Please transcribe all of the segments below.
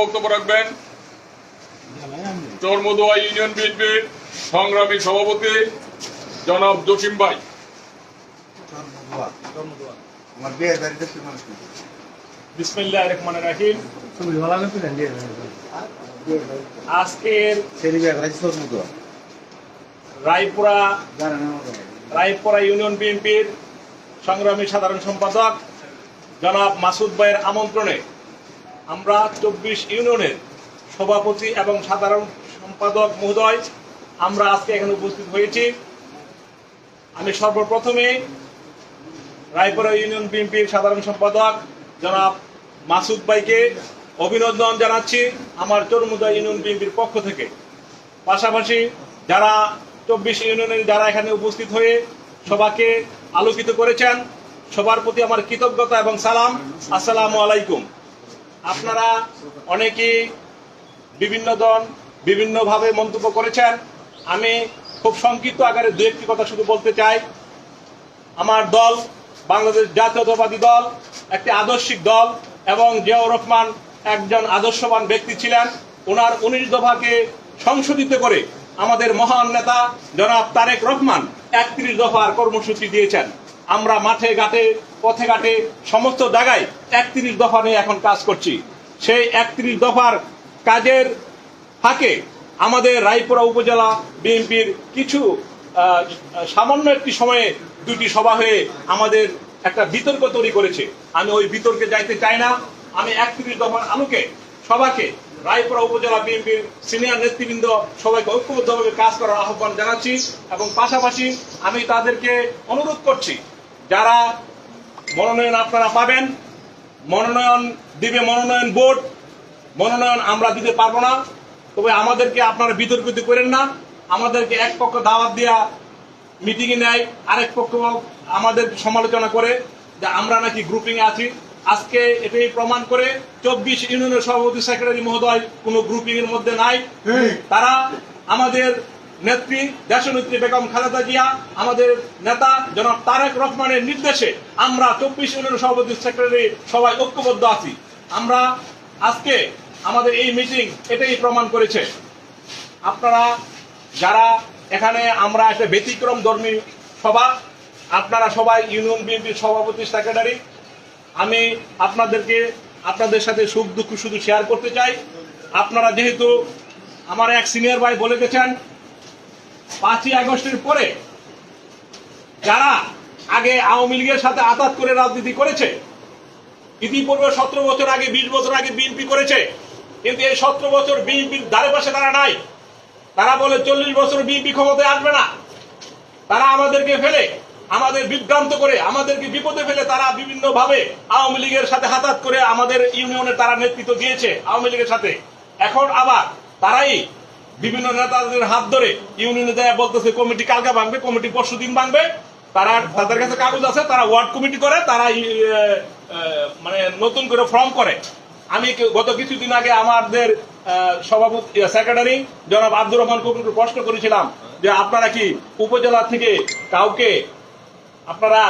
বক্তব্য রাখবেন। চরমদুয়া ইউনিয়ন বিএনপির সংগ্রামী সভাপতি জনাব জসিম ভাই। আজকের রায়পুরা রায়পুরা ইউনিয়ন বিএনপির সংগ্রামী সাধারণ সম্পাদক জনাব মাসুদ ভাইয়ের আমন্ত্রণে আমরা চব্বিশ ইউনিয়নের সভাপতি এবং সাধারণ সম্পাদক মহোদয়, আমরা আজকে এখানে উপস্থিত হয়েছি। আমি সর্বপ্রথমে রায়পুরা ইউনিয়ন বিএনপির সাধারণ সম্পাদক জনাব মাসুদ ভাইকে অভিনন্দন জানাচ্ছি আমার চরমুদা ইউনিয়ন বিএনপির পক্ষ থেকে। পাশাপাশি যারা চব্বিশ ইউনিয়নের যারা এখানে উপস্থিত হয়ে সবাকে আলোকিত করেছেন, সবার প্রতি আমার কৃতজ্ঞতা এবং সালাম। আসসালামু আলাইকুম। আপনারা অনেকেই বিভিন্ন দল বিভিন্নভাবে মন্তব্য করেছেন। আমি খুব সংক্ষিপ্ত আকারে দু একটি কথা শুধু বলতে চাই। আমার দল বাংলাদেশ জাতীয়তাবাদী দল, একটি আদর্শিক দল এবং জিয়াউর রহমান একজন আদর্শবান ব্যক্তি ছিলেন। ওনার উনিশ দফাকে সংশোধিত করে আমাদের মহান নেতা জনাব তারেক রহমান একত্রিশ দফার কর্মসূচি দিয়েছেন। আমরা মাঠে ঘাটে পথে ঘাটে সমস্ত জায়গায় একত্রিশ দফা নিয়ে এখন কাজ করছি। সেই একত্রিশ দফার কাজের ফাঁকে আমাদের রায়পুরা উপজেলা বিএনপির কিছু সামান্য একটি সময়ে দুটি সভা হয়ে আমাদের একটা বিতর্ক তৈরি করেছে। আমি ওই বিতর্কে যাইতে চাই না। আমি একত্রিশ দফার আলোকে সবাকে রায়পুরা উপজেলা বিএনপির সিনিয়র নেতৃবৃন্দ সবাইকে ঐক্যবদ্ধভাবে কাজ করার আহ্বান জানাচ্ছি এবং পাশাপাশি আমি তাদেরকে অনুরোধ করছি, যারা মনোনয়ন আপনারা পাবেন। মনোনয়ন দিবে মনোনয়ন বোর্ড। মনোনয়ন আমরা দিতে পারব না। তবে আমাদেরকে আপনারা বিতর্কিত করেন না। আমাদেরকে এক পক্ষ দাওয়াত দেওয়া মিটিং এ নেয় আরেক পক্ষ আমাদের সমালোচনা করে যে আমরা নাকি গ্রুপিং এ আছি। আজকে এটাই প্রমাণ করে চব্বিশ ইউনিয়নের সভাপতি সেক্রেটারি মহোদয় কোনো গ্রুপিং এর মধ্যে নাই। তারা আমাদের নেত্রী, দেশনেত্রী বেগম খালেদা জিয়া, আমাদের নেতা জনাব তারেক রহমানের নির্দেশে আমরা চব্বিশ ইউনিয়নের সভাপতি সেক্রেটারি সবাই ঐক্যবদ্ধ আছি। আমরা আজকে আমাদের এই মিটিং এটাই প্রমাণ করেছে। আপনারা যারা এখানে আমরা একটা ব্যতিক্রম ধর্মী সভা, আপনারা সবাই ইউনিয়ন বিএনপির সভাপতি, সেক্রেটারি, আমি আপনাদেরকে আপনাদের সাথে সুখ দুঃখ শুধু শেয়ার করতে চাই। আপনারা যেহেতু আমার এক সিনিয়র ভাই বলে গেছেন পাঁচই আগস্টের পরে যারা আগে আওয়ামী লীগের সাথে আতাত করে রাজনীতি করেছে, ইতিপূর্বে সতেরো বছর আগে, বিশ বছর আগে বিএনপি করেছে, কিন্তু এই সতেরো বছর বিএনপির ধারে পাশে তারা নাই। তারা বলে চল্লিশ বছর বিএনপি ক্ষমতায় আসবে না। তারা আমাদেরকে ফেলে, আমাদের বিভ্রান্ত করে, আমাদেরকে বিপদে ফেলে তারা বিভিন্ন ভাবে আওয়ামী লীগের সাথে হাতাত করে আমাদের ইউনিয়নে তারা নেতৃত্ব দিয়েছে আওয়ামী লীগের সাথে। এখন আবার তারাই বিভিন্ন নেতাদের হাত ধরে ইউনিয়নে দেয় বলতেছে, কমিটি কালকে ভাঙবে, কমিটি পরশু দিন ভাঙবে। তারা তাদের কাছে কাগজ আছে, তারা ওয়ার্ড কমিটি করে, তারা মানে নতুন করে ফর্ম করে। আমি গত কিছুদিন আগে আমাদের সভাপতি সেক্রেটারি জনাব আব্দুর রহমান কবিরকে প্রশ্ন করেছিলাম যে, আপনারা কি উপজেলা থেকে কাউকে আপনারা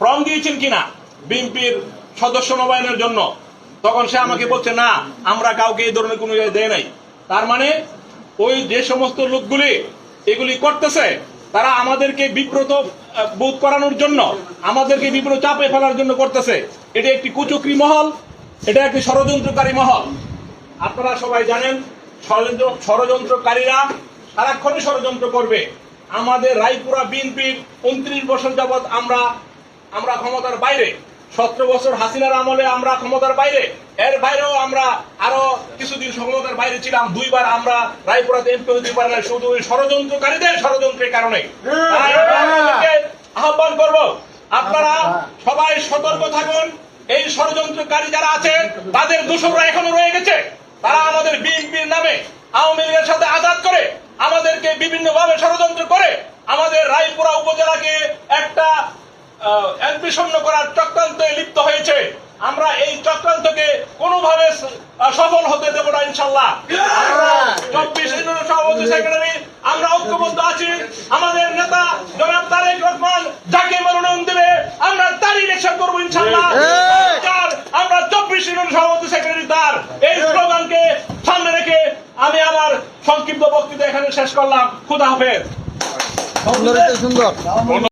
ফর্ম দিয়েছেন কিনা বিএনপির সদস্য নবায়নের জন্য? তখন সে আমাকে বলছে, না, আমরা কাউকে এই ধরনের কোনো ইয়ে দেয় নাই। তার মানে ওই যে সমস্ত লোকগুলি এগুলি করতেছে, তারা আমাদেরকে বিব্রত বোধ করানোর জন্য, আমাদেরকে বিব্রত চাপে ফেলার জন্য করতেছে। এটা একটি কুচুকরি মহল, এটা একটি ষড়যন্ত্রকারী মহল। আপনারা সবাই জানেন, ষড়যন্ত্র, ষড়যন্ত্রকারীরা সারাক্ষণই ষড়যন্ত্র করবে। আমাদের রায়পুরা বিএনপির উনত্রিশ বছর যাবৎ আমরা আমরা ক্ষমতার বাইরে। সতেরো বছর হাসিনার আমলে আমরা ক্ষমতার বাইরে। এর বাইরেও আমরা আরও কিছুদিন ক্ষমতার বাইরে ছিলাম। দুইবার আমরা রায়পুরাতে এমপি হতে পারি না শুধু ওই ষড়যন্ত্রকারীদের ষড়যন্ত্রের কারণে আপনাদেরকে আহ্বান করব আপনারা সবাই সতর্ক থাকুন। এই ষড়যন্ত্রকারী যারা আছে তাদের দোষররা এখনও রয়ে গেছে। তারা আমাদের বিএনপির নামে আওয়ামী লীগের সাথে আজাদ করে আমাদেরকে বিভিন্ন ভাবে ষড়যন্ত্র করে আমাদের রায়পুরা উপজেলাকে একটা বিষণ্ণ করার চক্রান্তে লিপ্ত হয়েছে। আমরা এই চক্রান্তকে কোনোভাবে সফল হতে দেব না ইনশাল্লাহ চব্বিশ সভাপতি সেক্রেটারি আমরা ঐক্যবদ্ধ আছি। আমাদের নেতা জনাব তারেক রহমান যাকে মনোনয়ন দেবে আমরা তারই ইলেকশন করব ইনশাল্লাহ আমরা চব্বিশ ইউনিয়ন সভাপতি সেক্রেটারি তার। এই স্লোগানকে সামনে রেখে আমি আমার সংক্ষিপ্ত বক্তৃতা এখানে শেষ করলাম। খুদা হাফেজ। সুন্দর।